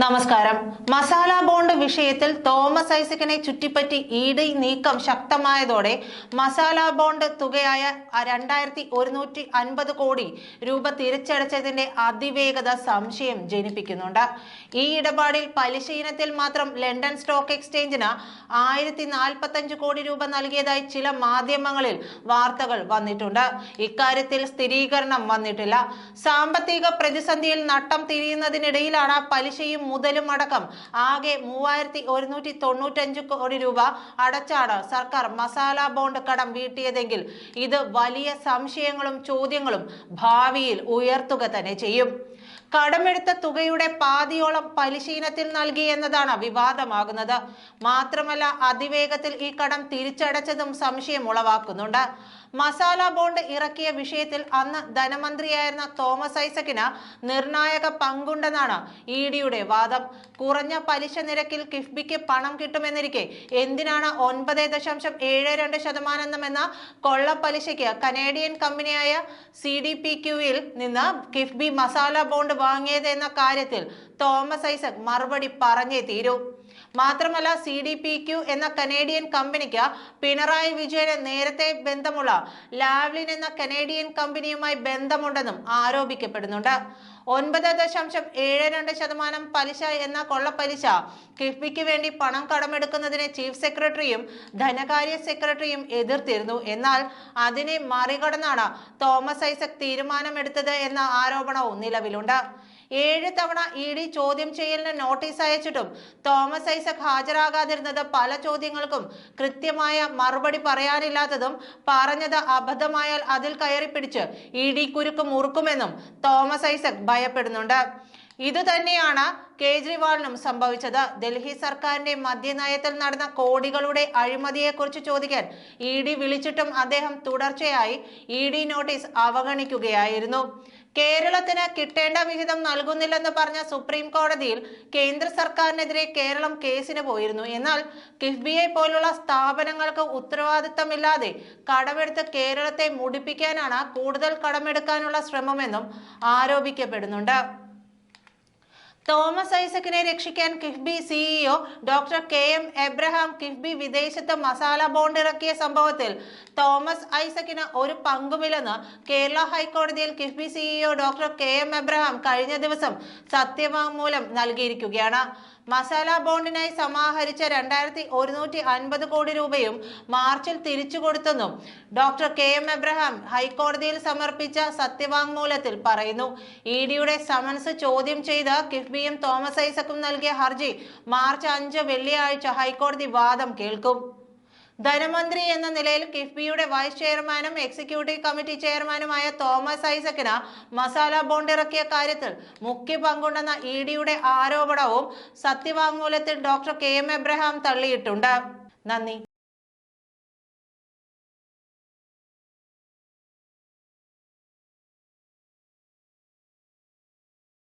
നമസ്കാരം. മസാല ബോണ്ട് വിഷയത്തിൽ തോമസ് ഐസക്കിനെ ചുറ്റിപ്പറ്റി ഇ ഡി നീക്കം ശക്തമായതോടെ മസാല ബോണ്ട് തുകയായ രണ്ടായിരത്തി ഒരുന്നൂറ്റി അൻപത് കോടി രൂപ തിരിച്ചടച്ചതിന്റെ അതിവേഗത സംശയം ജനിപ്പിക്കുന്നുണ്ട്. ഈ ഇടപാടിൽ പലിശ ഇനത്തിൽ മാത്രം ലണ്ടൻ സ്റ്റോക്ക് എക്സ്ചേഞ്ചിന് ആയിരത്തി നാൽപ്പത്തഞ്ച് കോടി രൂപ നൽകിയതായി ചില മാധ്യമങ്ങളിൽ വാർത്തകൾ വന്നിട്ടുണ്ട്. ഇക്കാര്യത്തിൽ സ്ഥിരീകരണം വന്നിട്ടില്ല. സാമ്പത്തിക പ്രതിസന്ധിയിൽ നട്ടം തിരിയുന്നതിനിടയിലാണ് പലിശയും മുതലും അടക്കം ആകെ മൂവായിരത്തി ഒരുന്നൂറ്റി തൊണ്ണൂറ്റഞ്ച് കോടി രൂപ അടച്ചാണ് സർക്കാർ മസാല ബോണ്ട് കടം വീട്ടിയതെങ്കിൽ. ഇത് വലിയ സംശയങ്ങളും ചോദ്യങ്ങളും ഭാവിയിൽ ഉയർത്തുക തന്നെ ചെയ്യും. കടമെടുത്ത തുകയുടെ പാതിയോളം പലിശീനത്തിൽ നൽകി എന്നതാണ് വിവാദമാകുന്നത്. മാത്രമല്ല അതിവേഗത്തിൽ ഈ കടം തിരിച്ചടച്ചതും സംശയം ഉളവാക്കുന്നുണ്ട്. മസാല ബോണ്ട് ഇറക്കിയ വിഷയത്തിൽ അന്ന് ധനമന്ത്രിയായിരുന്ന തോമസ് ഐസക്കിന് നിർണായക പങ്കുണ്ടെന്നാണ് ഇ ഡിയുടെ വാദം. കുറഞ്ഞ പലിശ നിരക്കിൽ കിഫ്ബിക്ക് പണം കിട്ടുമെന്നിരിക്കെ എന്തിനാണ് ഒൻപത് ദശാംശം ഏഴ് രണ്ട് ശതമാനമെന്ന കൊള്ളപ്പലിശയ്ക്ക് കനേഡിയൻ കമ്പനിയായ സി ഡി പി ക്യുവിൽ നിന്ന് കിഫ്ബി മസാല ബോണ്ട് വാങ്ങിയത് എന്ന കാര്യത്തിൽ തോമസ് ഐസക് മറുപടി പറഞ്ഞേ തീരൂ. മാത്രമല്ല സി ഡി പി ക്യു എന്ന കനേഡിയൻ കമ്പനിക്ക് പിണറായി വിജയന് നേരത്തെ ബന്ധമുള്ള ലാവ്ലിൻ എന്ന കനേഡിയൻ കമ്പനിയുമായി ബന്ധമുണ്ടെന്നും ആരോപിക്കപ്പെടുന്നുണ്ട്. ഒൻപത് ദശാംശം ഏഴ് രണ്ട് ശതമാനം പലിശ എന്ന കൊള്ളപ്പലിശ കിഫ്ബിക്ക് വേണ്ടി പണം കടമെടുക്കുന്നതിനെ ചീഫ് സെക്രട്ടറിയും ധനകാര്യ സെക്രട്ടറിയും എതിർത്തിരുന്നു. എന്നാൽ അതിനെ മറികടന്നാണ് തോമസ് ഐസക് തീരുമാനമെടുത്തത് എന്ന ആരോപണവും നിലവിലുണ്ട്. ഏഴ് തവണ ഇ ഡി ചോദ്യം ചെയ്യലിന് നോട്ടീസ് അയച്ചിട്ടും തോമസ് ഐസക് ഹാജരാകാതിരുന്നത് പല ചോദ്യങ്ങൾക്കും കൃത്യമായ മറുപടി പറയാനില്ലാത്തതും പറഞ്ഞത് അബദ്ധമായാൽ അതിൽ കയറി പിടിച്ച് ഇ ഡി കുരുക്ക് മുറുക്കുമെന്നും തോമസ് ഐസക് ഭയപ്പെടുന്നുണ്ട്. ഇതുതന്നെയാണ് കേജ്രിവാളിനും സംഭവിച്ചത്. ഡൽഹി സർക്കാരിന്റെ മദ്യനയത്തിൽ നടന്ന കോടികളുടെ അഴിമതിയെക്കുറിച്ച് ചോദിക്കാൻ ഇ ഡി വിളിച്ചിട്ടും അദ്ദേഹം തുടർച്ചയായി ഇ ഡി നോട്ടീസ് അവഗണിക്കുകയായിരുന്നു. കേരളത്തിന് കിട്ടേണ്ട വിഹിതം നൽകുന്നില്ലെന്ന് പറഞ്ഞ സുപ്രീം കോടതിയിൽ കേന്ദ്ര സർക്കാരിനെതിരെ കേരളം കേസിന് പോയിരുന്നു. എന്നാൽ കിഫ്ബിയെ പോലുള്ള സ്ഥാപനങ്ങൾക്ക് ഉത്തരവാദിത്തമില്ലാതെ കടമെടുത്ത് കേരളത്തെ മുടിപ്പിക്കാനാണ് കൂടുതൽ കടമെടുക്കാനുള്ള ശ്രമമെന്നും ആരോപിക്കപ്പെടുന്നുണ്ട്. തോമസ് ഐസക്കിനെ രക്ഷിക്കാൻ KIIFB CEO doctor K M Abraham KIIFB വിദേശത്ത് മസാല ബോണ്ട് ഇറക്കിയ സംഭവത്തിൽ തോമസ് ഐസക്കിന് ഒരു പങ്കുമില്ലെന്ന് കേരള ഹൈക്കോടതിയിൽ KIIFB CEO doctor K M Abraham കഴിഞ്ഞ ദിവസം സത്യവാങ്മൂലം നൽകിയിരിക്കുകയാണ്. മസാല ബോണ്ടിനായി സമാഹരിച്ച രണ്ടായിരത്തി ഒരുന്നൂറ്റി അൻപത് കോടി രൂപയും മാർച്ചിൽ തിരിച്ചു കൊടുത്തെന്നും ഡോക്ടർ കെ എം എബ്രഹാം ഹൈക്കോടതിയിൽ സമർപ്പിച്ച സത്യവാങ്മൂലത്തിൽ പറയുന്നു. ഇ ഡിയുടെ സമൻസ് ചോദ്യം ചെയ്ത് കിഫ്ബിയും തോമസ് ഐസക്കും നൽകിയ ഹർജി മാർച്ച് അഞ്ച് വെള്ളിയാഴ്ച ഹൈക്കോടതി വാദം കേൾക്കും. ധനമന്ത്രി എന്ന നിലയിൽ കിഫ്ബിയുടെ വൈസ് ചെയർമാനും എക്സിക്യൂട്ടീവ് കമ്മിറ്റി ചെയർമാനുമായ തോമസ് ഐസക്കിന് മസാല ബോണ്ട് ഇറക്കിയ കാര്യത്തിൽ മുഖ്യ പങ്കുണ്ടെന്ന ഇ ഡിയുടെ ആരോപണവും സത്യവാങ്മൂലത്തിൽ ഡോക്ടർ കെ എം എബ്രഹാം തള്ളിയിട്ടുണ്ട്. നന്ദി.